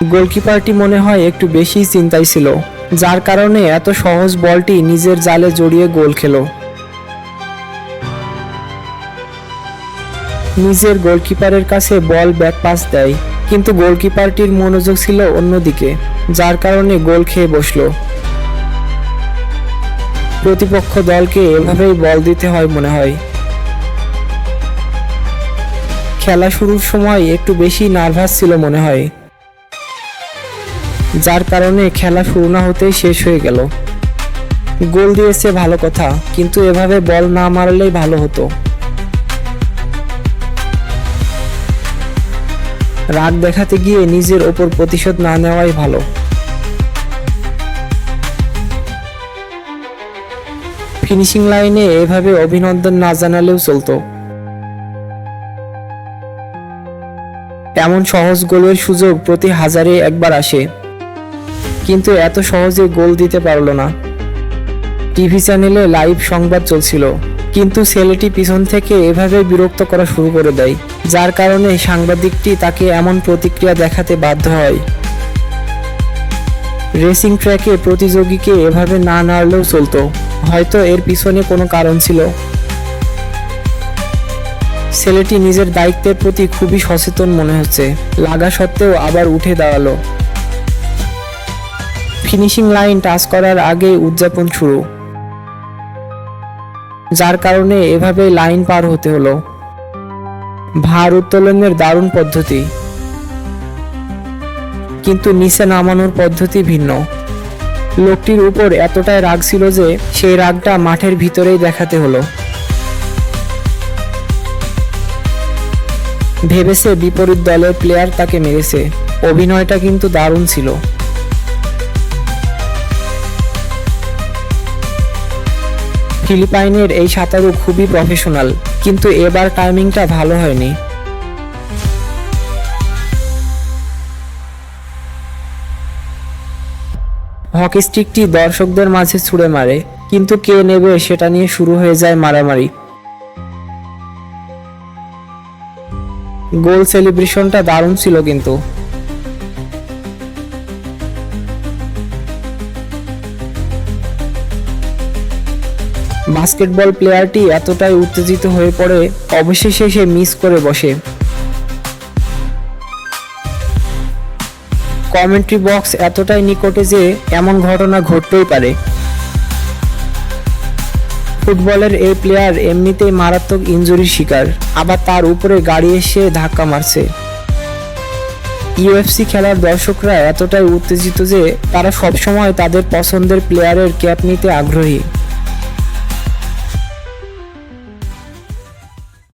গোলকিপারটি মনে হয় একটু বেশি চিন্তায় ছিল, যার কারণে এত সহজ বলটি নিজের জালে জড়িয়ে গোল খেলো। নিজের গোলকিপারের কাছে বল ব্যাক পাস দেয়, কিন্তু গোলকিপারটির মনোযোগ ছিল অন্যদিকে, যার কারণে গোল খেয়ে বসল। প্রতিপক্ষ দলকে এভাবেই বল দিতে হয় মনে হয়। খেলা শুরুর সময় একটু বেশি নার্ভাস ছিল মনে হয়। যার কারণে খেলা শুরু না হতেই শেষ হয়ে গেল। গোল দিয়েছে ভালো কথা, কিন্তু এভাবে বল না মারলেই ভালো হতো। রাগ দেখাতে গিয়ে নিজের ওপর প্রতিশোধ না নেওয়াই ভালো। ফিনিশিং লাইনে এভাবে অভিনন্দন না জানালেও চলতো। এমন সহজ গোলের সুযোগ প্রতি হাজারে একবার আসে। কিন্তু এত সহজে গোল দিতে পারল না। টিভি চ্যানেলে লাইভ সংবাদ চলছিল, কিন্তু ছেলেটি পিছন থেকে এভাবে বিরক্ত করা শুরু করে দেয়, যার কারণে সাংবাদিকটি তাকে এমন প্রতিক্রিয়া দেখাতে বাধ্য হয়। রেসিং ট্র্যাকে প্রতিযোগীকে এভাবে না নাড়লেও চলতো, হয়তো এর পিছনে কোনো কারণ ছিল। ছেলেটি নিজের দায়িত্বের প্রতি খুবই সচেতন মনে হচ্ছে, লাগা সত্ত্বেও আবার উঠে দাঁড়াল। ফিনিশিং লাইন টাচ করার আগে উদযাপন শুরু, যার কারণে এভাবে লাইন পার হতে হলো। ভার উত্তোলনের দারুণ পদ্ধতি। কিন্তু নিচে নামানোর পদ্ধতি ভিন্ন। লোকটির উপর এতটাই রাগ ছিল যে সেই রাগটা মাঠের ভিতরেই দেখাতে হলো। ভেবেছে বিপরীত দলের প্লেয়ার তাকে মেরেছে। অভিনয়টা কিন্তু দারুণ ছিল। ফিলিপাইনের এই সাঁতারু খুবই প্রফেশনাল কিন্তু এবার টাইমিংটা ভালো হয়নি। হকি স্টিকটি দর্শকদের মাঝে ছুড়ে মারে, কিন্তু কে নেবে সেটা নিয়ে শুরু হয়ে যায় মারামারি। গোল সেলিব্রেশনটা দারুণ ছিল কিন্তু। বাস্কেটবল প্লেয়ারটি এতটাই উত্তেজিত হয়ে পড়ে, অবশেষে সে মিস করে বসে। কমেন্ট্রি বক্স এতটাই নিকটে যে এমন ঘটনা ঘটতেই পারে। ফুটবলের এই প্লেয়ার এমনিতেই মারাত্মক ইনজুরির শিকার, আবার তার উপরে গাড়ি এসে ধাক্কা মারছে। ইউএফসি খেলার দর্শকরা এতটাই উত্তেজিত যে তারা সবসময় তাদের পছন্দের প্লেয়ারের ক্যাপ নিতে আগ্রহী।